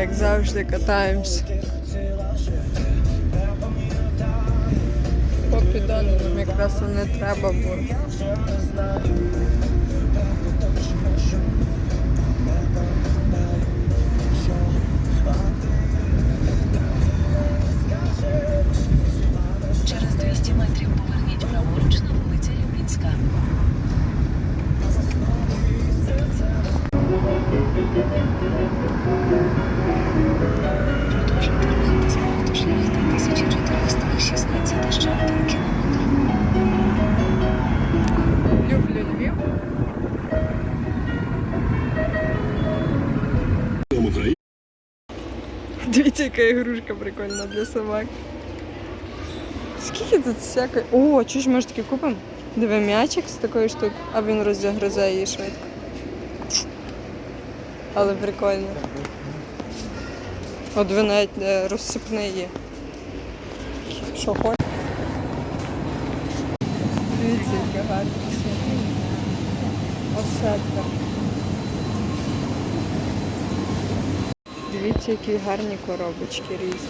як завжди, катаємось. По підону нам якраз не треба було. Через 200 метрів поверніть праворуч на вулиці Люблінська. Яка ігрушка прикольна для собак. Скільки тут всякої. О, чуєш, може таки купимо? Диви м'ячик з такої штуки, а він розгризе її швидко. Але прикольно. От ви навіть е, розсипне є. Що хочеш? Дивіться, яке гарне. Осетка. Дивіться, які гарні коробочки різні.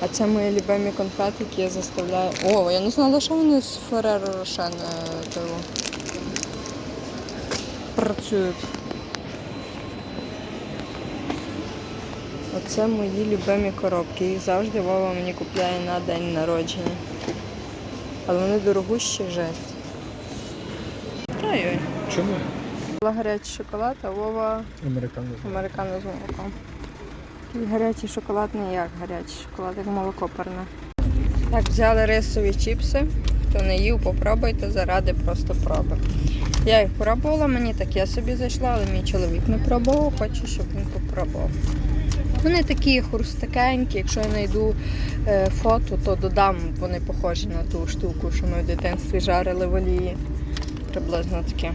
А це мої любимі конфети, які я заставляю. О, я не знала, що вони з Фереро Рошен е, того працюють. Оце мої любимі коробки. Їх завжди Вова мені купляє на день народження. Але вони дорогущі жесть. Ой-ой. Чому? Була гарячий шоколад, а Вова Американо. американо з молоком. І гарячий шоколад не як гарячий шоколад, як молоко парне. Так, взяли рисові чіпси. Хто не їв, попробуйте заради просто проби. Я їх пробувала, мені так я собі зайшла, але мій чоловік не пробував, хочу, щоб він попробував. Вони такі хрустакенькі, якщо я знайду е, фото, то додам, вони похожі на ту штуку, що ми в дитинстві жарили в олії. Приблизно таке.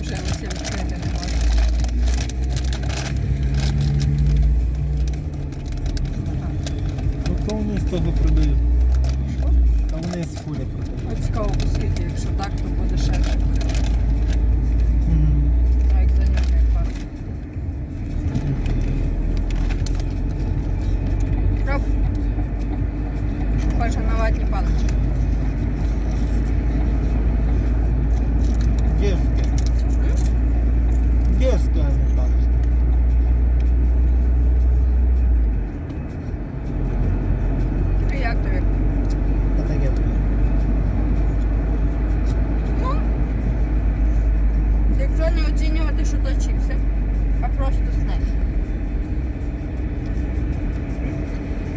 Вже усі відкрити не можна. Ну то вони з того продають. Та вони з фулі продають. От цікаво, скільки, якщо так, то буде ширше. Мгм. А як занюхає пару. Роб. Похоже на ватні палички. Дєвки. Дєвки, а не палички. А як тобі? Та таке. Ну, якщо не оцінювати, що то чіпси, а просто снек.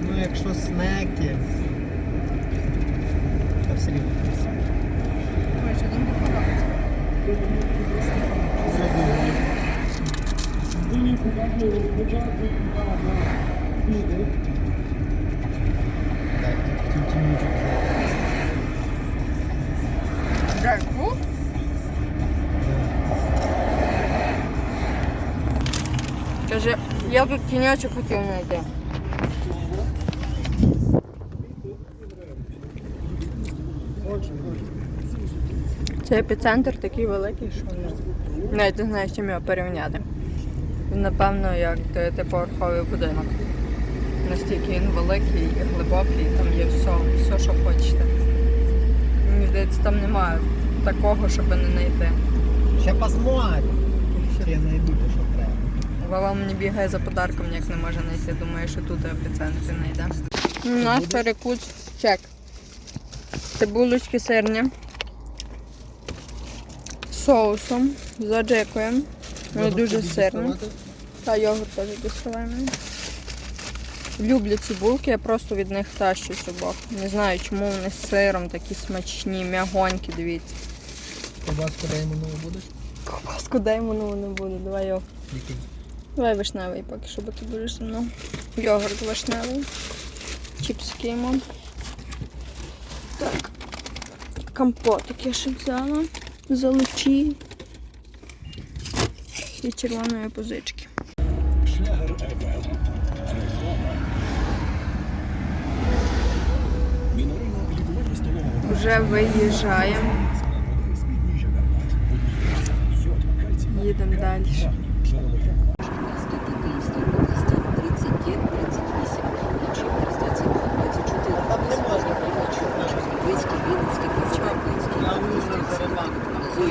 Ну якщо снеки. Та все рівно. Ой, що там подобається. Зробили. Каже, я тут тіньочок хотів знайти. Це епіцентр такий великий, що навіть не знаю, з чим його порівняти. Він, напевно, як дев'ятиповерховий будинок. Настільки він великий і глибокий, там є все, все, що хочете. Мені здається, там немає такого, щоб не знайти. Ще посмотрим. Ще я знайду те, що треба. Вова мені бігає за подарком, ніяк не може знайти. Думаю, що тут епіцентр знайде. Наш перекус чек. Цибулочки сирні. з Соусом. Вони дуже сирні. Та йогурт теж доставаємо. Люблю ці булки, я просто від них тащусь обох. Не знаю, чому вони з сиром такі смачні, м'ягонькі, дивіться. Кобаску дай минуло будеш? Ковбаску дай воно не буде. Давай його. Який? Давай вишневий поки що, бо ти будеш зі мною. Йогурт вишневий. Чіпсики йому. Так. Компотик я ще взяла. Золоті. І червоної позички. Вже виїжджаємо. Їдемо далі. Київській та Київській області 39,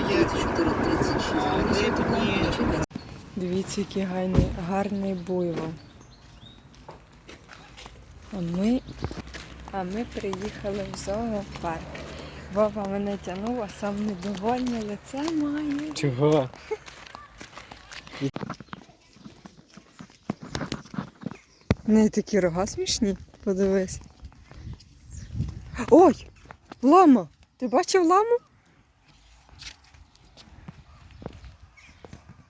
38, Дивіться, який гарний, гарний буйвол. А ми, а ми приїхали в зоопарк. Вова мене тягнув, а сам недовольне лице має. Чого? В неї такі рога смішні, подивись. Ой! Лама! Ти бачив ламу?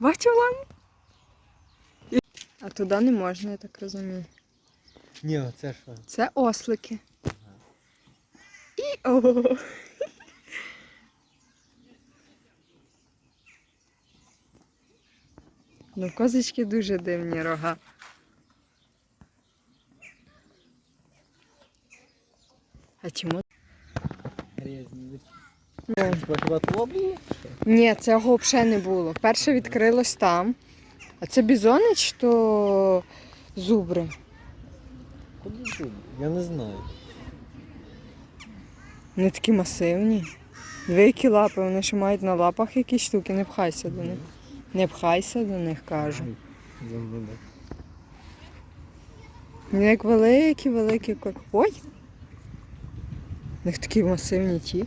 Бачив ламу? А туди не можна, я так розумію. Ні, це що? Це ослики. І о. Ну, козочки дуже дивні рога. А чому? Грязні. Ну, Хіба то було? Ні, цього взагалі не було. Перше відкрилось там. А це бізони чи то зубри? Куди тут? Я не знаю. Вони такі масивні. Дві які лапи, вони ще мають на лапах якісь штуки, не пхайся до них. Не пхайся до них, кажу. Вони як великі, великі кор. Ой! У них такі масивні ті.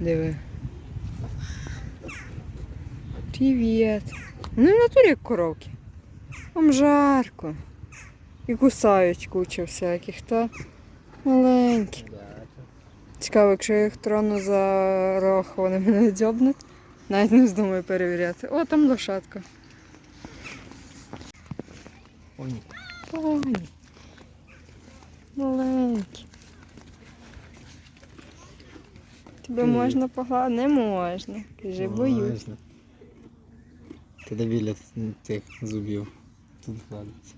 Диви. Привіт. Вони в натурі як коровки. Вам жарко. І кусають кучу всяких, та маленькі. Цікаво, якщо я їх трону за рог, вони мене дзьобнуть. Навіть не здумаю перевіряти. О, там лошадка. Ой, Поні. Маленький. Тебе можна погладити? Не можна. Кажи, боюсь. Де біля тих зубів. Тут гладиться.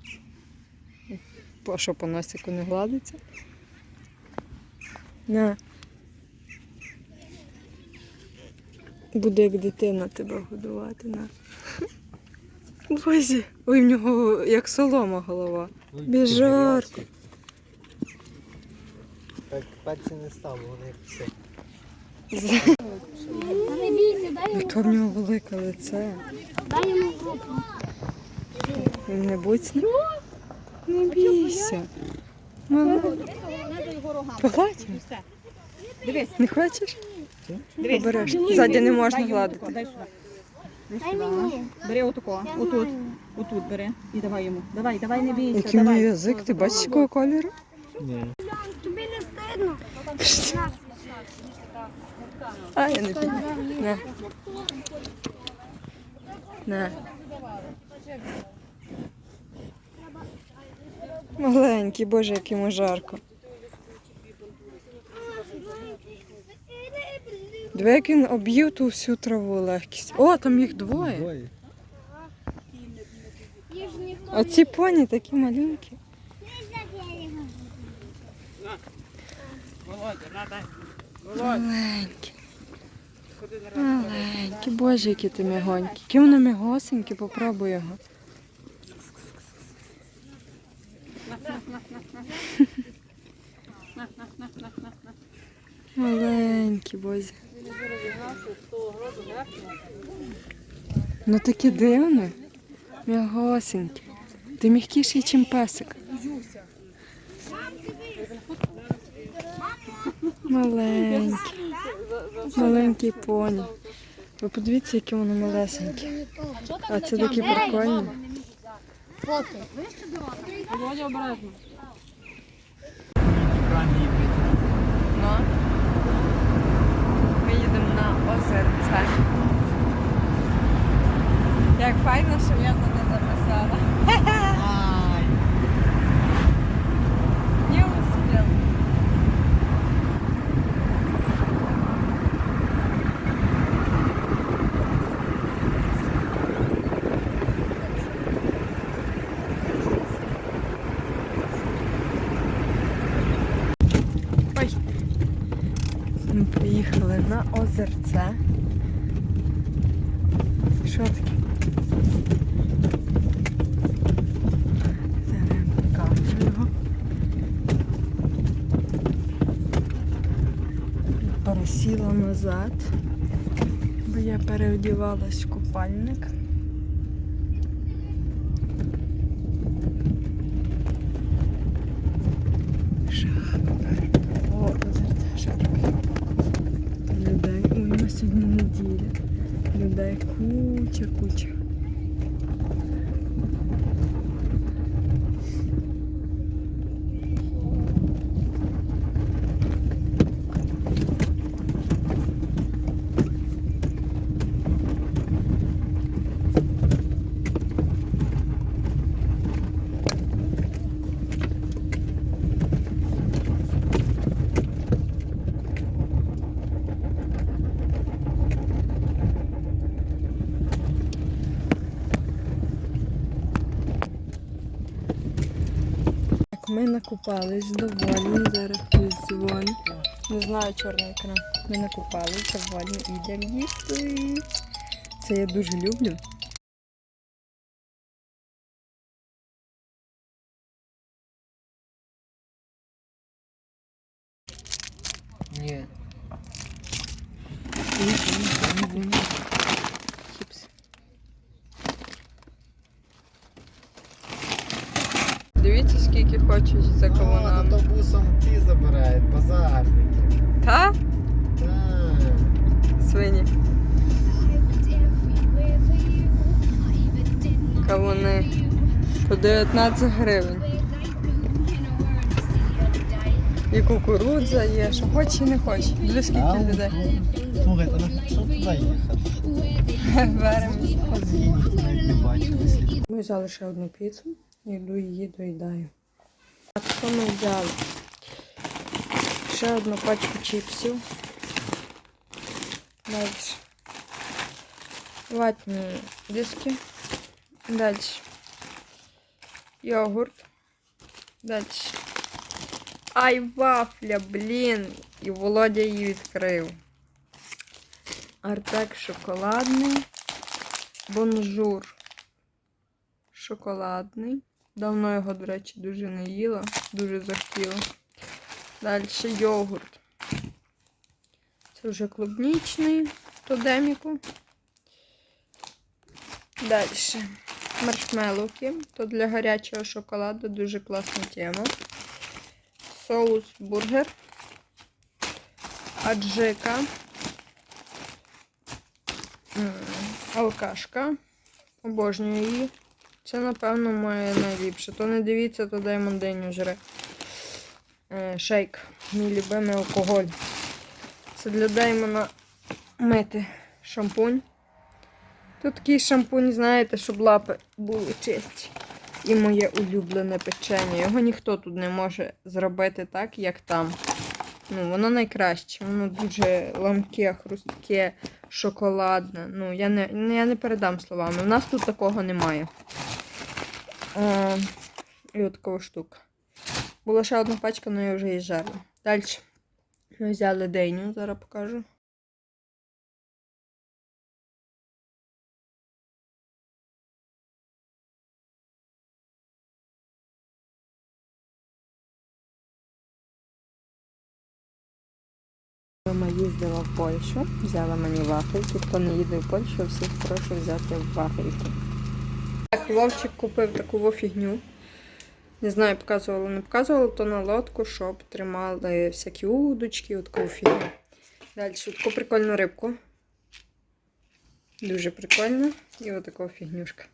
По що по носику не гладиться? На. Буде як дитина тебе годувати, на. Боже, ой, в нього як солома голова. Ой, Без ти жарко. гарячий. Так, пальці не став, вони як все. Яке в нього велике лице. дай йому руку. Не будь Не бійся. Погладь. Дивись, Не хочеш? дивись. Побереш. Ззаді не можна гладити. Дай мені. Бери отако, отут, отут бери і давай йому. Давай, давай, не бійся, Який давай. язик, ти бачиш якого кольору? Ні. Тобі не стидно? А, я не піду. На. На. Маленький, боже, як йому жарко. Диви, як він об'їв ту всю траву легкість. О, там їх двоє. А ці поні такі маленькі. Маленькі. Маленькі, боже, які ти мігонькі. Які вони мігосенькі, попробуй його. Маленькі, боже. Ну такі дивні. Мягосенькі. Ти м'якіший, ніж песик. Маленький. Маленький поні. Ви подивіться, які вони малесенькі. А це такі прикольні. Ну, ми їдемо на озерце. Як файно, що я туди записала. Не успів. Ми приїхали на озерце. Що таке? Пересіла назад, бо я переодівалась в купальник. Шахтар. О, озерце шахтар. Людей. Ой, на сьогодні неділя. Людей куча, ми накупались довольні, зараз дзвонить. Не знаю чорний екран. Ми накупались, довольні, ідемо їсти. Це я дуже люблю. Ні. Чіпси. Дивіться, хочуть за А, кавунами. то бусом ті забирають, базарники. Та? Так. Свині. Кавуни. По 19 гривень. І кукурудза є, що хоче, не хоче. Для скільки людей. Ну що туди їхати? Беремо. Ми взяли ще одну піцу. Йду її доїдаю. Так, що ми взяли? Ще одну пачку чіпсів. Далі. Ватні диски. Далі. Йогурт. Далі. Ай, вафля, блін. І Володя її відкрив. Артек шоколадний. Бонжур шоколадний. Давно його, до речі, дуже не їла, дуже захотіла. Далі йогурт. Це вже клубнічний, то деміку. Далі маршмеллоуки. То для гарячого шоколаду дуже класна тема. Соус бургер. Аджика. Алкашка. Обожнюю її. Це, напевно, моє найліпше. То не дивіться, то Diamond День жре. Е, шейк. Мій любимий алкоголь. Це для Деймона мити шампунь. Тут такий шампунь, знаєте, щоб лапи були чисті. І моє улюблене печення. Його ніхто тут не може зробити так, як там. Ну, воно найкраще. Воно дуже ламке, хрустке, шоколадне. Ну, я не, я не передам словами. У нас тут такого немає. Е, і от такова штука. Була ще одна пачка, але я вже її жарила. Далі. Ми взяли дейню, зараз покажу. Мама їздила в Польщу, взяла мені вафельки. Хто не їде в Польщу, всіх прошу взяти вафельки. Так, Вовчик купив таку фігню. Не знаю, показувала, не показувала, то на лодку, щоб тримали всякі удочки, от таку фігню. Далі таку прикольну рибку. Дуже прикольно. І отаку фігнюшка.